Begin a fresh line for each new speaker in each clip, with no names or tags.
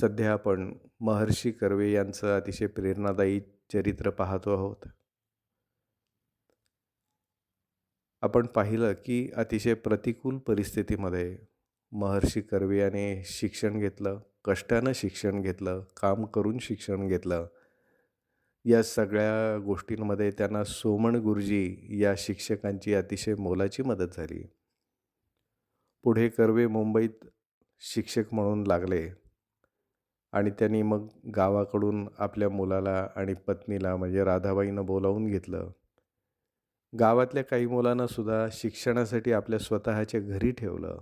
सध्या आपण महर्षी कर्वे यांचं अतिशय प्रेरणादायी चरित्र पाहतो आहोत. आपण पाहिलं की अतिशय प्रतिकूल परिस्थितीमध्ये महर्षी कर्वे याने शिक्षण घेतलं कष्टानं शिक्षण घेतलं काम करून शिक्षण घेतलं. या सगळ्या गोष्टींमध्ये त्यांना सोमण गुरुजी या शिक्षकांची अतिशय मोलाची मदत झाली. पुढे कर्वे मुंबईत शिक्षक म्हणून लागले. आणि त्यांनी मग गावाकडून आपल्या मुलाला आणि पत्नीला म्हणजे राधाबाईंना बोलावून घेतलं. गावातल्या काही मुलांनासुद्धा शिक्षणासाठी आपल्या स्वतःच्या घरी ठेवलं.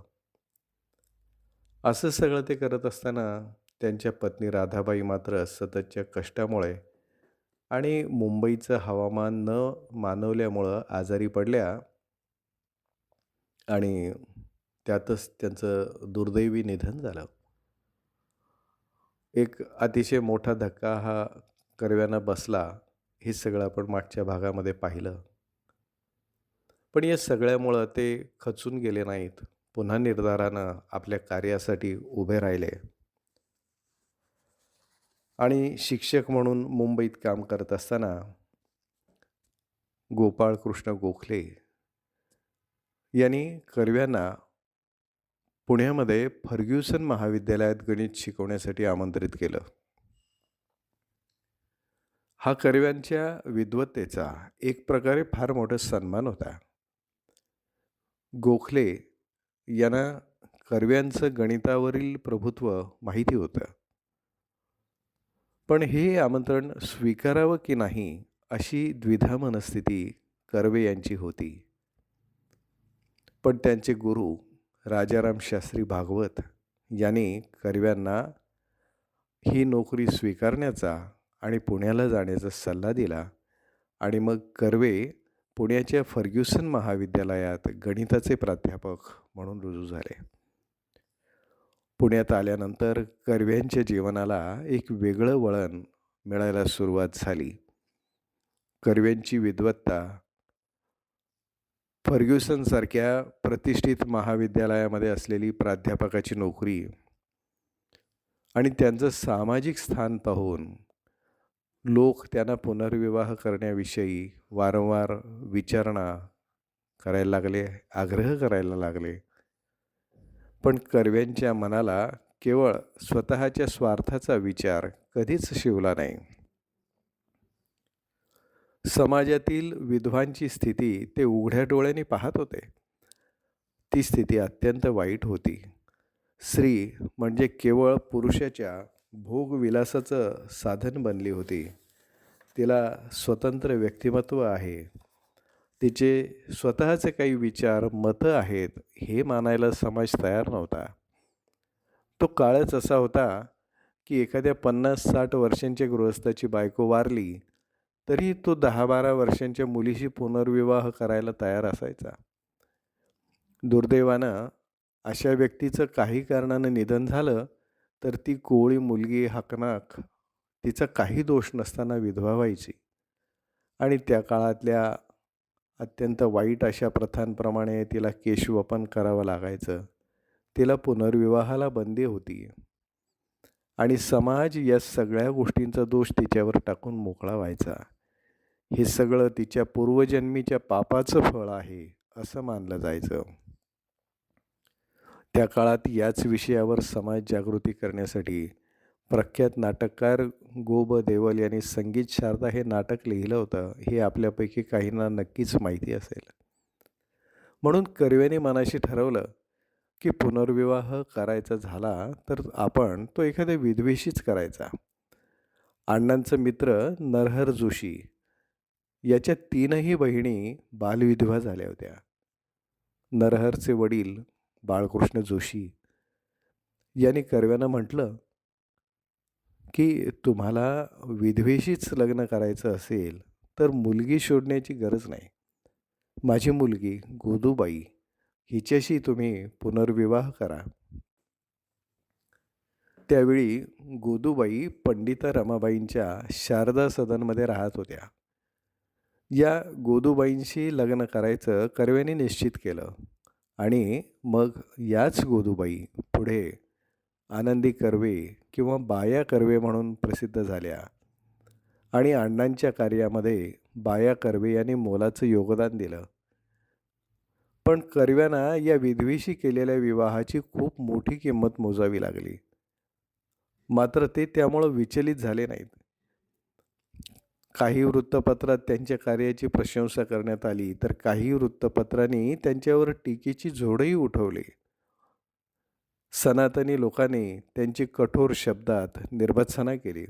असं सगळं ते करत असताना त्यांच्या पत्नी राधाबाई मात्र सततच्या कष्टामुळे आणि मुंबईचं हवामान न मानवल्यामुळं आजारी पडल्या आणि त्यातच त्यांचं दुर्दैवी निधन झालं. एक अतिशय मोठा धक्का हा कर्व्यांना बसला हे सगळं आपण मागच्या भागामध्ये पाहिलं. पण या सगळ्यामुळं ते खचून गेले नाहीत. पुन्हा निर्धारानं आपल्या कार्यासाठी उभे राहिले. आणि शिक्षक म्हणून मुंबईत काम करत असताना गोपाळकृष्ण गोखले यांनी कर्व्यांना पुण्यामध्ये फर्ग्युसन महाविद्यालयात गणित शिकवण्यासाठी आमंत्रित केलं. हा कर्व्यांच्या विद्वत्तेचा एक प्रकारे फार मोठा सन्मान होता. गोखले यांना कर्व्यांचं गणितावरील प्रभुत्व माहिती होतं. पण हे आमंत्रण स्वीकारावं की नाही अशी द्विधा मनस्थिती कर्वे यांची होती. पण त्यांचे गुरु राजाराम शास्त्री भागवत यांनी कर्व्यांना ही नोकरी स्वीकारण्याचा आणि पुण्याला जाण्याचा सल्ला दिला. आणि मग कर्वे पुण्याच्या फर्ग्युसन महाविद्यालयात गणिताचे प्राध्यापक म्हणून रुजू झाले. पुण्यात आल्यानंतर कर्व्यांच्या जीवनाला एक वेगळं वळण मिळायला सुरुवात झाली. कर्व्यांची विद्वत्ता फर्ग्युसनसारख्या प्रतिष्ठित महाविद्यालयामध्ये असलेली प्राध्यापकाची नोकरी आणि त्यांचं सामाजिक स्थान पाहून लोक त्यांना पुनर्विवाह करण्याविषयी वारंवार विचारणा करायला लागले आग्रह करायला लागले. पण कर्व्यांच्या मनाला केवळ स्वतःच्या स्वार्थाचा विचार कधीच शिवला नाही. समाजातील विधवांची स्थिती ते उघड्या डोळ्यांनी पाहत होते. ती स्थिती अत्यंत वाईट होती. स्त्री म्हणजे केवळ पुरुषाच्या भोगविलासाचं साधन बनली होती. तिला स्वतंत्र व्यक्तिमत्व आहे. तिचे स्वतःचे काही विचार मतं आहेत हे मानायला समाज तयार नव्हता. तो काळच असा होता की एखाद्या पन्नास साठ वर्षांच्या गृहस्थाची बायको वारली तरी तो दहा बारा वर्षांच्या मुलीशी पुनर्विवाह करायला तयार असायचा. दुर्दैवानं अशा व्यक्तीचं काही कारणानं निधन झालं तर ती कोळी मुलगी हकनाक तिचा काही दोष नसताना विधवा व्हायची. आणि त्या काळातल्या अत्यंत वाईट अशा प्रथांप्रमाणे तिला केशवपन करावं लागायचं. तिला पुनर्विवाहाला बंदी होती. आणि समाज या सगळ्या गोष्टींचा दोष तिच्यावर टाकून मोकळा व्हायचा. हे सगळं तिच्या पूर्वजन्मीच्या पापाचं फळ आहे असं मानलं जायचं. त्या काळात याच विषयावर समाज जागृती करण्यासाठी प्रख्यात नाटककार गो ब देवल यांनी संगीत शारदा हे नाटक लिहिलं होतं हे आपल्यापैकी काहींना नक्कीच माहिती असेल. म्हणून कर्व्याने मनाशी ठरवलं की पुनर्विवाह करायचा झाला तर आपण तो एखाद्या विधवेशीच करायचा. अण्णांचं मित्र नरहर जोशी याच्या तीनही बहिणी बालविधवा झाल्या होत्या. नरहरचे वडील बाळकृष्ण जोशी. यांनी कर्व्यांना म्हटलं की तुम्हाला विधवेशीच लग्न करायचं असेल तर मुलगी शोधण्याची गरज नाही. माझी मुलगी गोदूबाई हिच्याशी तुम्ही पुनर्विवाह करा. त्यावेळी गोदूबाई पंडिता रमाबाईंच्या शारदा सदनमध्ये राहत होत्या. या गोदूबाईंशी लग्न करायचं कर्वेने निश्चित केलं. आणि मग याच गोदूबाई पुढे आनंदी कर्वे किंवा बाया कर्वे म्हणून प्रसिद्ध झाल्या. आणि अण्णांच्या कार्यामध्ये बाया कर्वे यांनी मोलाचं योगदान दिलं. पण कर्व्यांना या विधवीशी केलेल्या विवाहाची खूप मोठी किंमत मोजावी लागली. मात्र ते त्यामुळं विचलित झाले नाहीत. काही वृत्तपत्रात त्यांच्या कार्याची प्रशंसा करण्यात आली तर काही वृत्तपत्रांनी त्यांच्यावर टीकेची झोडही उठवली. सनातनी लोकांनी त्यांची कठोर शब्दात निर्भत्सना केली.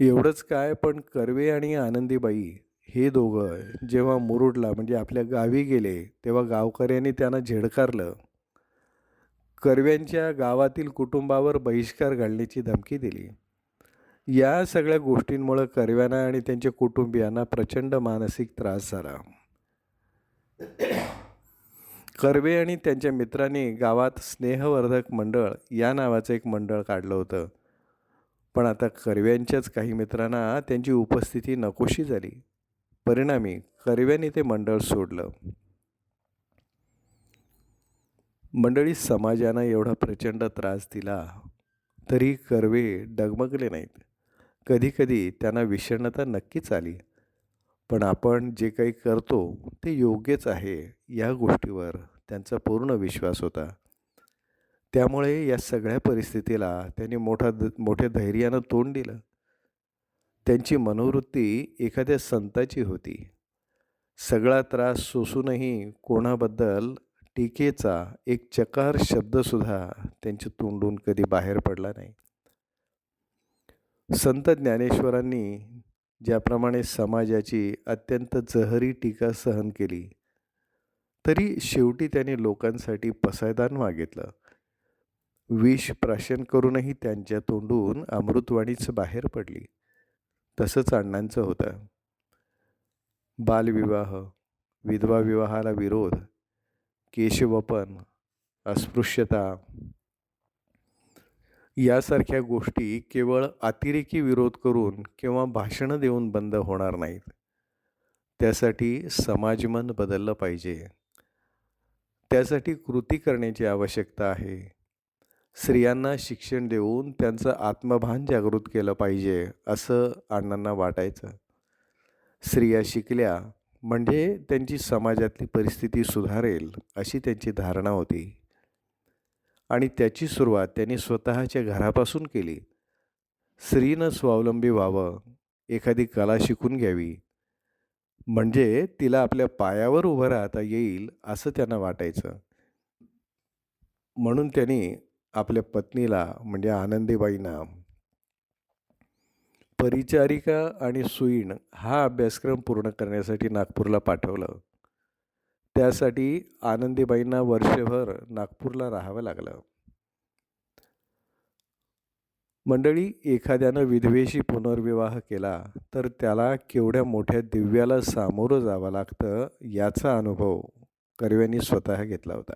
एवढंच काय पण कर्वे आणि आनंदीबाई हे दोघं जेव्हा मुरुडला म्हणजे आपल्या गावी गेले तेव्हा गावकऱ्यांनी त्यांना झेडकारलं. कर्व्यांच्या गावातील कुटुंबावर बहिष्कार घालण्याची धमकी दिली. या सगळ्या गोष्टींमुळं कर्व्यांना आणि त्यांच्या कुटुंबियांना प्रचंड मानसिक त्रास झाला. कर्वे आणि त्यांच्या मित्रांनी गावात स्नेहवर्धक मंडळ या नावाचं एक मंडळ काढलं होतं. पण आता कर्व्यांच्याच काही मित्रांना त्यांची उपस्थिती नकोशी झाली. परिणामी कर्व्यांनी ते मंडळ सोडलं. मंडळी समाजानं एवढा प्रचंड त्रास दिला तरी कर्वे डगमगले नाहीत. कधीकधी त्यांना विषण्णता नक्कीच आली. पण आपण जे काही करतो ते योग्यच आहे या गोष्टीवर त्यांचा पूर्ण विश्वास होता. त्यामुळे या सगळ्या परिस्थितीला त्यांनी मोठा द मोठ्या धैर्यानं तोंड दिलं. त्यांची मनोवृत्ती एखाद्या संताची होती. सगळा त्रास सोसूनही कोणाबद्दल टीकेचा एक चकार शब्दसुद्धा त्यांच्या तोंडून कधी बाहेर पडला नाही. संत ज्ञानेश्वरांनी ज्याप्रमाणे समाजाची अत्यंत जहरी टीका सहन केली तरी शेवटी त्याने लोकांसाठी पसायदान मागितलं. विष प्राशन करूनही त्यांच्या तोंडून अमृतवाणीच बाहेर पडली. तसंच अण्णांचं होतं. बालविवाह विधवा विवाहाला विरोध केशवपन अस्पृश्यता यासारख्या गोष्टी केवळ अतिरेकी विरोध करून किंवा भाषणं देऊन बंद होणार नाहीत. त्यासाठी समाजमन बदललं पाहिजे. त्यासाठी कृती करण्याची आवश्यकता आहे. स्त्रियांना शिक्षण देऊन त्यांचं आत्मभान जागृत केलं पाहिजे असं अण्णांना वाटायचं. स्त्रिया शिकल्या म्हणजे त्यांची समाजातली परिस्थिती सुधारेल अशी त्यांची धारणा होती. आणि त्याची सुरुवात त्यांनी स्वतःच्या घरापासून केली. स्त्रीनं स्वावलंबी व्हावं एखादी कला शिकून घ्यावी. म्हणजे तिला आपल्या पायावर उभं राहता येईल असं त्यांना वाटायचं. म्हणून त्यांनी आपल्या पत्नीला म्हणजे आनंदीबाईंना परिचारिका आणि सुईण हा अभ्यासक्रम पूर्ण करण्यासाठी नागपूरला पाठवलं. त्यासाठी आनंदीबाईंना वर्षभर नागपूरला राहावं लागलं. मंडळी एखाद्यानं विधवेशी पुनर्विवाह केला तर त्याला केवढ्या मोठ्या दिव्याला सामोरं जावं लागतं याचा अनुभव कर्व्यांनी स्वतः घेतला होता.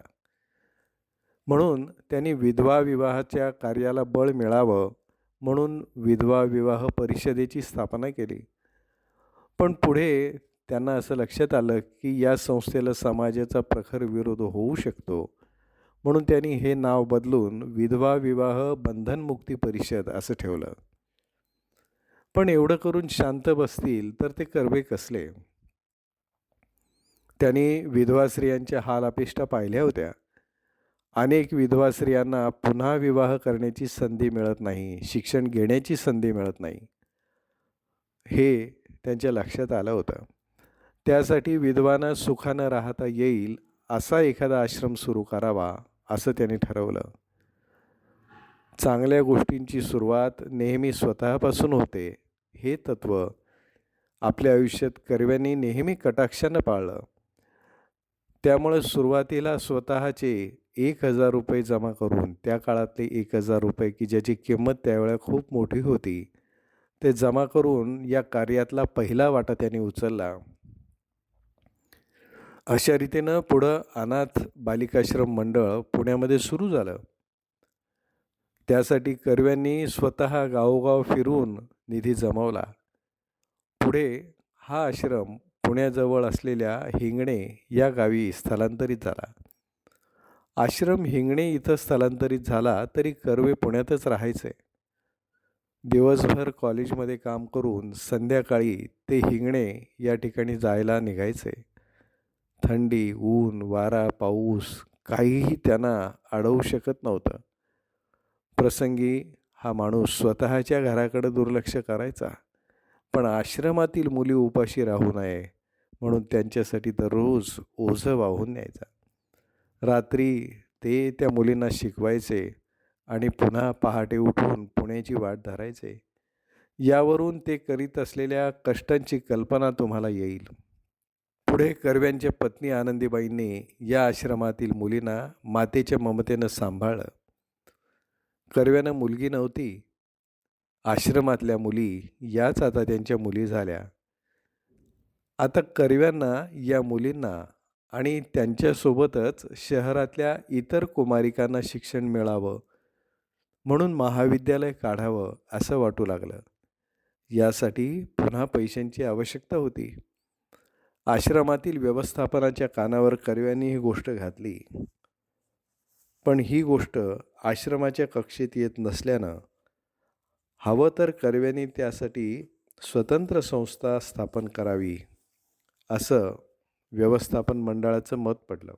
म्हणून त्यांनी विधवा विवाहाच्या कार्याला बळ मिळावं म्हणून विधवा विवाह परिषदेची स्थापना केली. पण पुढे त्यांना असं लक्षात आलं की या संस्थेला समाजाचा प्रखर विरोध होऊ शकतो. म्हणून त्यांनी हे नाव बदलून विधवा विवाह बंधनमुक्ती परिषद असं ठेवलं. पण एवढं करून शांत बसतील तर ते कर्वे कसले? त्यांनी विधवा स्त्रियांच्या हाल अपेष्टा पाहिल्या होत्या. अनेक विधवा स्त्रियांना पुन्हा विवाह करण्याची संधी मिळत नाही शिक्षण घेण्याची संधी मिळत नाही. हे त्यांच्या लक्षात आलं होतं. त्यासाठी विधवांना सुखानं राहता येईल असा एखादा आश्रम सुरू करावा असं त्यांनी ठरवलं. चांगल्या गोष्टींची सुरुवात नेहमी स्वतःपासून होते. हे तत्त्व आपल्या आयुष्यात कर्व्यांनी नेहमी कटाक्षानं पाळलं. त्यामुळे सुरुवातीला स्वतःचे एक हजार रुपये जमा करून त्या काळातले एक हजार रुपये की ज्याची किंमत त्यावेळेला खूप मोठी होती ते जमा करून या कार्यातला पहिला वाटा त्यांनी उचलला. अशा रीतीनं पुढं अनाथ बालिकाश्रम मंडळ पुण्यामध्ये सुरू झालं. त्यासाठी कर्व्यांनी स्वतः गावोगाव फिरून निधी जमवला. पुढे हा आश्रम पुण्याजवळ असलेल्या हिंगणे या गावी स्थलांतरित झाला. आश्रम हिंगणे इथं स्थलांतरित झाला तरी कर्वे पुण्यातच राहायचे. दिवसभर कॉलेजमध्ये काम करून संध्याकाळी ते हिंगणे या ठिकाणी जायला निघायचे. थंडी ऊन वारा पाऊस काहीही त्यांना अडवू शकत नव्हतं. प्रसंगी हा माणूस स्वतःच्या घराकडे दुर्लक्ष करायचा. पण आश्रमातील मुली उपाशी राहू नये म्हणून त्यांच्यासाठी दररोज ओझं वाहून न्यायचा. रात्री ते त्या मुलींना शिकवायचे आणि पुन्हा पहाटे उठून पुण्याची वाट धरायचे. यावरून ते करीत असलेल्या कष्टांची कल्पना तुम्हाला येईल. पुढे कर्व्यांच्या पत्नी आनंदीबाईंनी या आश्रमातील मुलींना मातेच्या ममतेनं सांभाळलं. कर्व्यांना मुलगी नव्हती. आश्रमातल्या मुली याच आता त्यांच्या मुली झाल्या. आता कर्व्यांना या मुलींना आणि त्यांच्यासोबतच शहरातल्या इतर कुमारिकांना शिक्षण मिळावं म्हणून महाविद्यालय काढावं असं वाटू लागलं. यासाठी पुन्हा पैशांची आवश्यकता होती. आश्रमातील व्यवस्थापनाच्या कानावर कर्व्यांनी ही गोष्ट घातली. पण ही गोष्ट आश्रमाच्या कक्षेत येत नसल्यानं हवं तर कर्व्यांनी त्यासाठी स्वतंत्र संस्था स्थापन करावी असं व्यवस्थापन मंडळाचं मत पडलं.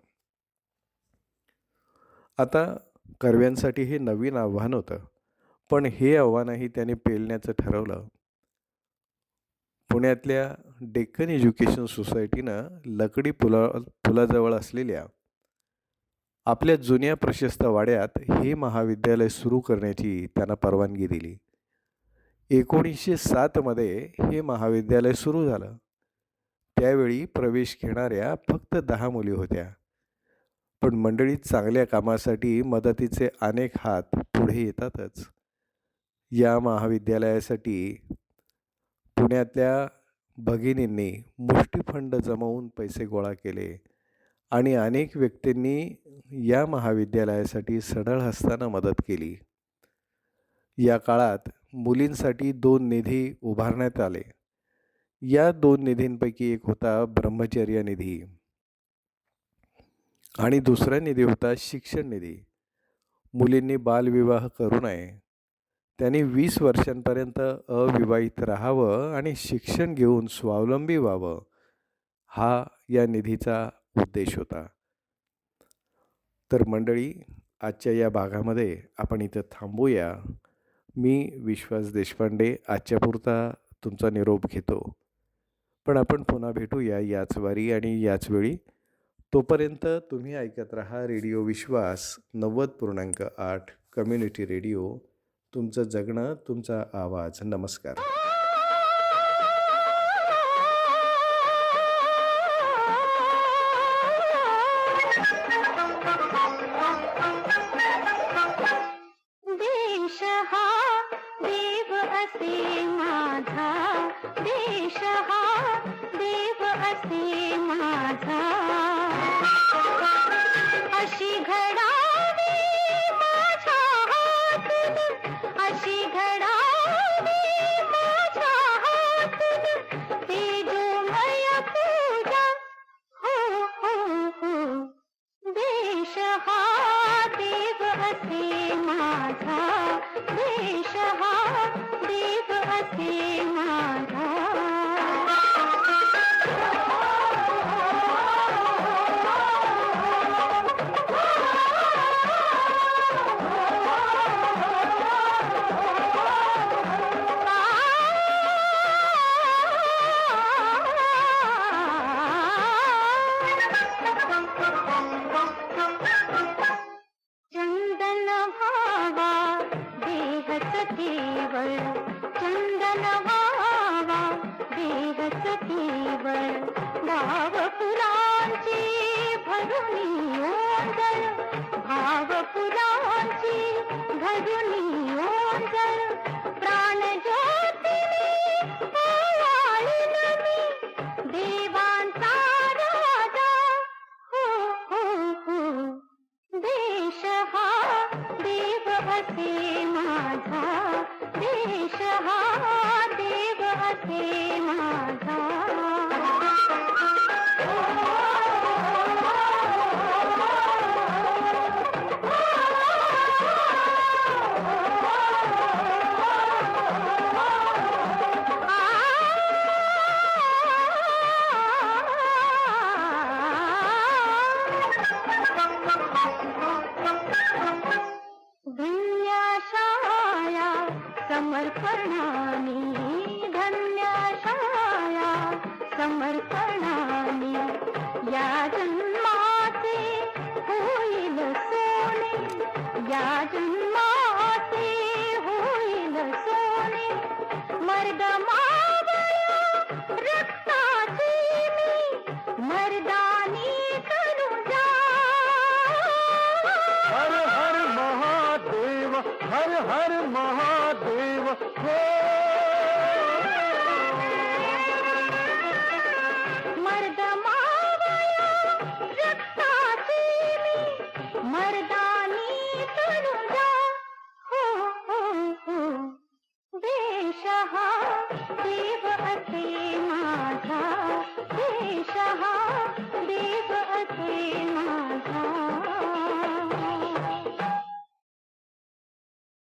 आता कर्व्यांसाठी हे नवीन आव्हान होतं पण हे आव्हानही त्याने पेलण्याचं ठरवलं. पुण्यातल्या डेक्कन एज्युकेशन सोसायटीनं लकडी पुला पुलाजवळ असलेल्या आपल्या जुन्या प्रशस्त वाड्यात हे महाविद्यालय सुरू करण्याची त्यांना परवानगी दिली. एकोणीसशे सातमध्ये हे महाविद्यालय सुरू झालं. त्यावेळी प्रवेश घेणाऱ्या फक्त दहा मुली होत्या. पण मंडळीत चांगल्या कामासाठी मदतीचे अनेक हात पुढे येतातच. या महाविद्यालयासाठी पुण्यातल्या भगिनींनी मुष्टीफंड जमवून पैसे गोळा केले आणि अनेक व्यक्तींनी या महाविद्यालयासाठी सढळ असताना मदत केली. या काळात मुलींसाठी दोन निधी उभारण्यात आले. या दोन निधींपैकी एक होता ब्रह्मचर्य निधी आणि दुसरा निधी होता शिक्षण निधी. मुलींनी बालविवाह करू नये. त्यांनी वीस वर्षांपर्यंत अविवाहित राहावं आणि शिक्षण घेऊन स्वावलंबी व्हावं हा या निधीचा उद्देश होता. तर मंडळी आजच्या या भागामध्ये आपण इथं थांबूया. मी विश्वास देशपांडे आजच्या पुरता तुमचा निरोप घेतो. पण आपण पुन्हा भेटूया याच वारी आणि याच वेळी. तोपर्यंत तुम्ही ऐकत राहा रेडिओ विश्वास नव्वद पूर्णांक आठ कम्युनिटी रेडिओ. तुमचं जगणं तुमचा आवाज. नमस्कार.
हा देव असे माझा देश हा देव असे माझा माझा देश हा देव असे माझा. समर्पणाने धन्याशाया, समर्पणाने या जन्माचे होईल सोने, या जन्माचे होईल सोने। मर्द रक्ताची मी, मर्दानी करू जा।
हर हर महादेव, हर हर महादेव हो
मर्द